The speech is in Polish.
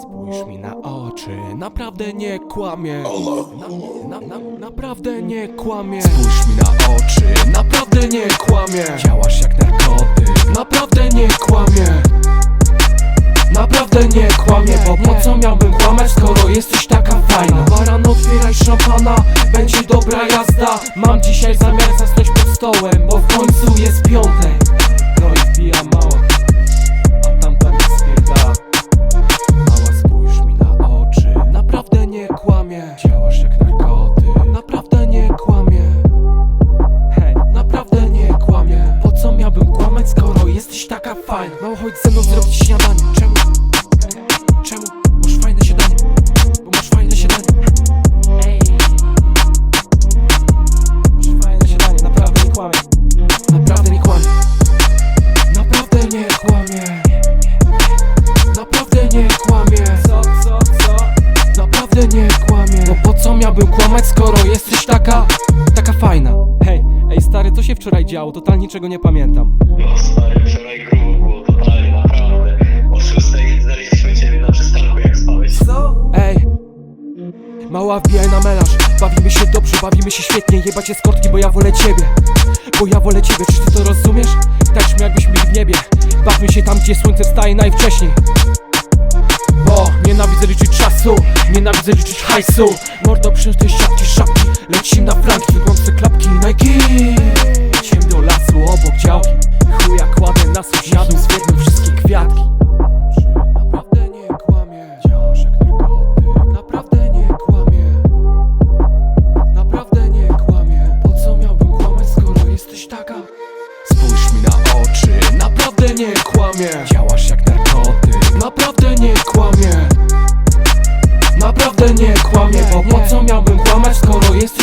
Spójrz mi na oczy, naprawdę nie kłamie. Na, na, na, Naprawdę nie kłamie. Spójrz mi na oczy, naprawdę nie kłamie. Działasz jak narkotyk, naprawdę nie kłamie. Naprawdę nie kłamie, bo po co miałbym kłamać, skoro jesteś taka fajna? Baran, otwieraj szampana, będzie dobra jazda. Mam dzisiaj zamiar zasnąć pod stołem, bo w końcu jest piątek Działasz jak narkotyk Naprawdę nie kłamie Hej, naprawdę nie kłamie Po co miałbym kłamać, skoro jesteś taka fajna Mało chodź ze mną zrobić śniadanie? Czemu? Miałbym kłamać, skoro jesteś taka, taka fajna Hej, ej stary, co się wczoraj działo? Totalnie niczego nie pamiętam No stary, wczoraj grubo było totalnie, naprawdę. O szóstej znaleźliśmy ciebie na przystanku, jak spałeś. Co? Ej Mała wbijaj na melarz Bawimy się dobrze, bawimy się świetnie Jebać jest kortki, bo ja wolę ciebie Bo ja wolę ciebie, czy ty to rozumiesz? Tańczmy jakbyśmy byli w niebie Bawmy się tam, gdzie słońce wstaje najwcześniej Bo nienawidzę liczyć czasu Nienawidzę liczyć hajsu Mordo przyjąć tej siatki, szapki Lecimy na flanki, wyglądce klapki Nike. Idziemy do lasu obok działki. Chuja kładę na sąsiadów Zwiedną wszystkie kwiatki? Spójrz mi na oczy. Naprawdę nie kłamie. Działasz jak nie kłamie, Bo po co miałbym kłamać, skoro jesteś